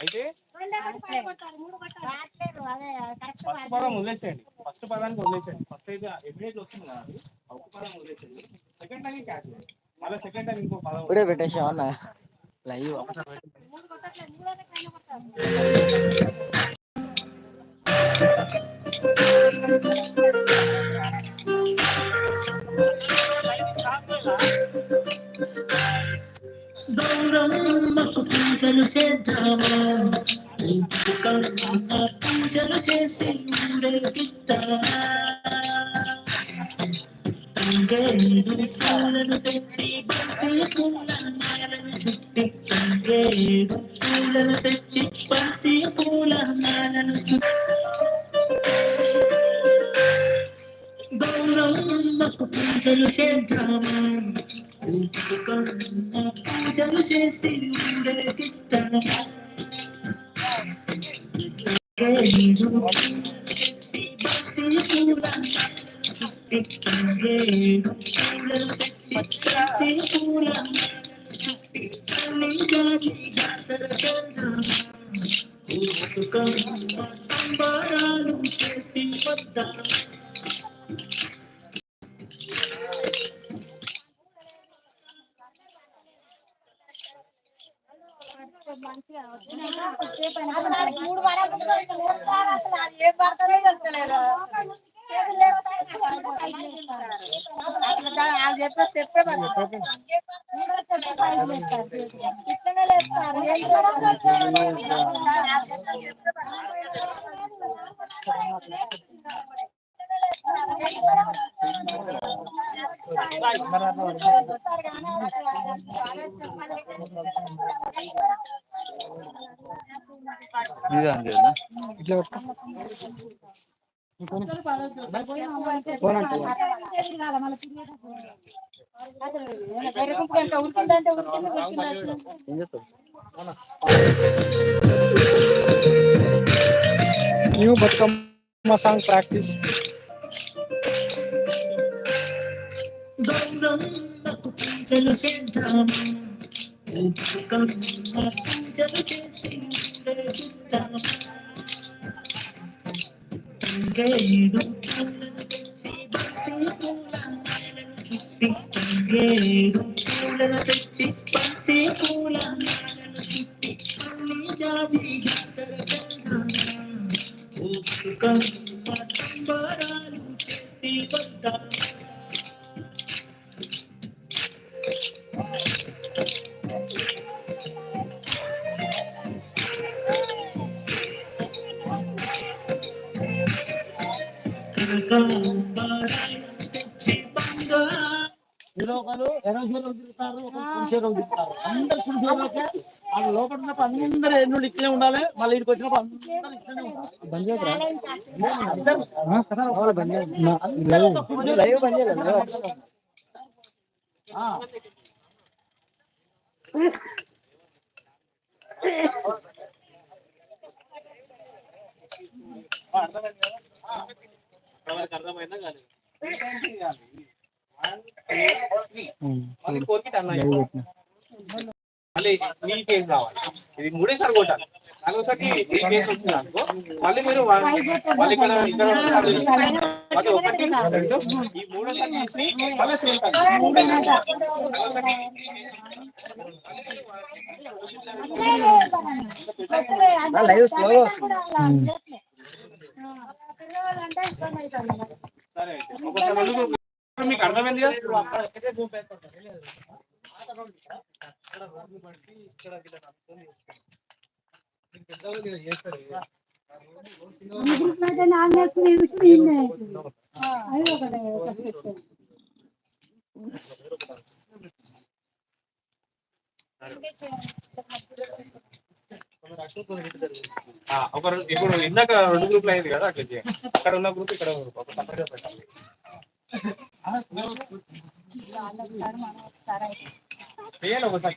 అయితే ఫస్ట్ పదం వదిలేసేయండి. ఫస్ట్ పదానికి వదిలేసేయండి. ఫస్ట్ అయితే ఎవిడేజ్ వస్తుంది కదా అది, ఒక్క పదం వదిలేసేయండి. సెకండ్ టైం క్యాచ్ మళ్ళీ సెకండ్ టైం ఇంకో పదం అన్న. లైవ్ గౌరమ్మకు పూజలు చేద్దామా? పూజలు చేసి ఊరేగిద్దామా తంగేడు పూలను తెచ్చి బంతి చుట్టి తంగేడు పూలను తెచ్చి బంతి పూల మాలను గౌరమ్మకు పూజలు చేద్దామా? పూజలు చేసి ఊరేగిద్దామా పూల పూల సంబరాలు చేసి వద్దామా మూడు పడకుండా అసలు అది ఏ పడతారో తెలుస్తలేదు వాళ్ళు చెప్పే చెప్పే ఇట్లనే లేస్తారు ఇట్లా ఏం చేస్తావు? న్యూ బతుకమ్మ సాంగ్ ప్రాక్టీస్ గౌరమ్మకు పూజలు చేద్దామా బతుకమ్మ పూజలు చేసి ఊరేగిద్దామా తంగేడు పూలను తెచ్చి బంతి పూల మాలను చుట్టి తంగేడు పూలను తెచ్చి బంతి పూల లోపల అందరూ ఇట్లే ఉండాలి. మళ్ళీ ఇక్కడికి వచ్చినప్పుడు అందరూ చేయకురా అందరూ అవును, బంద్ చేయకు. నా- లైవ్ లైవ్ బంద్ చేయలేదు ఎవరికి అర్థమైందా కాదు ఉమ్, మళ్ళీ మీ కేసు కావాలి. ఇది మూడేసారి కొట్టాలి. నాలుగోసారి మీ కేసు వచ్చింది అనుకో మళ్ళీ మీరు మళ్ళీ ఇక్కడ ఇక్కడ. మళ్ళీ ఒకటి రెండు ఈ మూడోసారి తీసి మళ్ళీ సేమ్ లైవ్ స్లో ఉమ్. సరే అయితే. ఒకసారి రెండు గ్రూపులు. ఇప్పుడు మీకు అర్థమైంది కదా ఆ, ఒక రెండు- ఇప్పుడు ఇందాక రెండు గ్రూపులు అయింది కదా అట్లా చేయండి. ఇక్కడ ఉన్న గ్రూప్ ఇక్కడ గ్రూప్ ఒక సపరేట్గా పెట్టాలి. చేయాలి ఒకసారి.